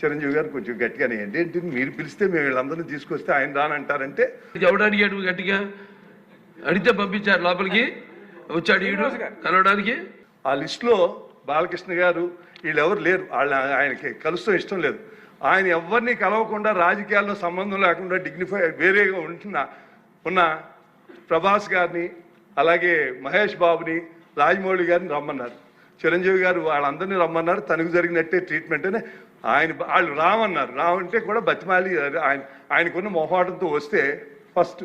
చిరంజీవి గారు కొంచెం గట్టిగానే ఏంటి? మీరు పిలిస్తే మేము వీళ్ళందరినీ తీసుకొస్తే ఆయన రానంటారంటే? ఎవడు అడిగాడు గట్టిగా? అడిగితే పంపించారు లోపలికి. వచ్చాడు ఈడు కలవడానికి. ఆ లిస్టులో బాలకృష్ణ గారు వీళ్ళెవరు లేరు. వాళ్ళ ఆయనకి కలుస్తూ ఇష్టం లేదు. ఆయన ఎవరిని కలవకుండా రాజకీయాల్లో సంబంధం లేకుండా డిగ్నిఫై వేరేగా ఉంటున్న ఉన్న ప్రభాస్ గారిని అలాగే మహేష్ బాబుని రాజమౌళి గారిని రమ్మన్నారు. చిరంజీవి గారు వాళ్ళందరినీ రమ్మన్నారు. తనకు జరిగినట్టే ట్రీట్మెంట్ అని ఆయన వాళ్ళు రామన్నారు. రావంటే కూడా బతిమాలి ఆయన ఆయనకున్న మొహాటంతో వస్తే ఫస్ట్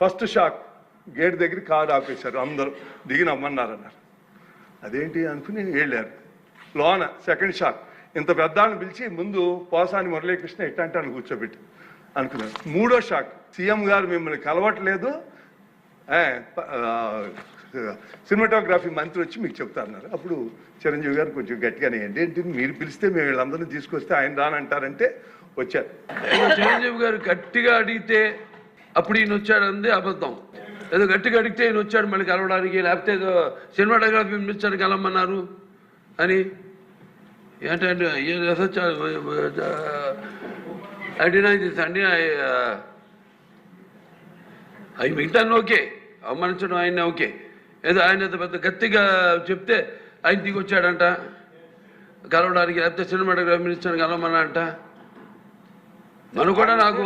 ఫస్ట్ షాక్ గేట్ దగ్గర కారు ఆపేశారు అందరూ. దిగి రమ్మన్నారు అన్నారు అదేంటి అనుకుని వెళ్ళారు. లోన సెకండ్ షాక్ ఇంత పెద్దాన్ని పిలిచి ముందు పోసాని మురళీకృష్ణ ఇట్టంటాను కూర్చోబెట్టి అనుకున్నారు. మూడో షాక్ సీఎం గారు మిమ్మల్ని కలవట్లేదు. సినిమాటోగ్రఫీ మంత్రి వచ్చి మీకు చెప్తారన్నారు అప్పుడు చిరంజీవి గారు కొంచెం గట్టిగానే ఏంటి ఏంటి మీరు పిలిస్తే మేము వీళ్ళందరినీ తీసుకొస్తే ఆయన రానంటారంటే వచ్చారు. చిరంజీవి గారు గట్టిగా అడిగితే అప్పుడు ఈయన వచ్చాడంది అబద్ధం. ఏదో గట్టిగా అడిగితే ఈయన వచ్చాడు మళ్ళీ కలవడానికి లేకపోతే ఏదో సినిమాటోగ్రఫీ మినిస్టర్ కలవమన్నారు అని. ఏంటంటే ఐ డినై దిస్ అండి అవి మిగతా ఓకే. అవమానించడం ఆయన ఓకే. ఏదో ఆయన పెద్ద గట్టిగా చెప్తే ఆయన దిగి వచ్చాడంట కలవడానికి లేకపోతే సినిమాటోగ్రఫీ మినిస్టర్ని కలవమన్నా అంట మనం కూడా నాకు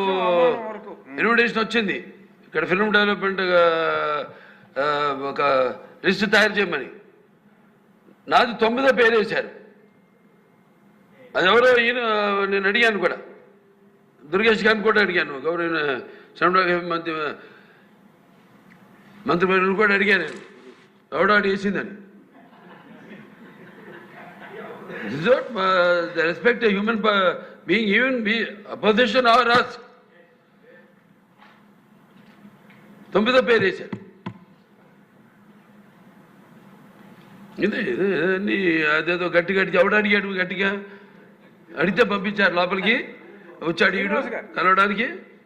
ఇన్విటేషన్ వచ్చింది. ఇక్కడ ఫిల్మ్ డెవలప్మెంట్ ఒక లిస్ట్ తయారు చేయమని. నాది తొమ్మిదో పేరు వేశారు. అది ఎవరో ఈయన నేను అడిగాను కూడా. దుర్గేష్ గారిని కూడా అడిగాను. గౌరవ సినిమాటోగ్రఫీ మంత్రి మంత్రి పేరు కూడా అడిగాను నేను ఎవడో అడిగి వేసిందని a human uh, being, even be opposition or us. తొమ్మిదో పేరు వేశారు. ఇదే అన్ని అదేదో గట్టి గట్టి ఎవడు అడిగాడు గట్టిగా? అడిగితే పంపించారు లోపలికి వచ్చాడు ఈడు కలవడానికి.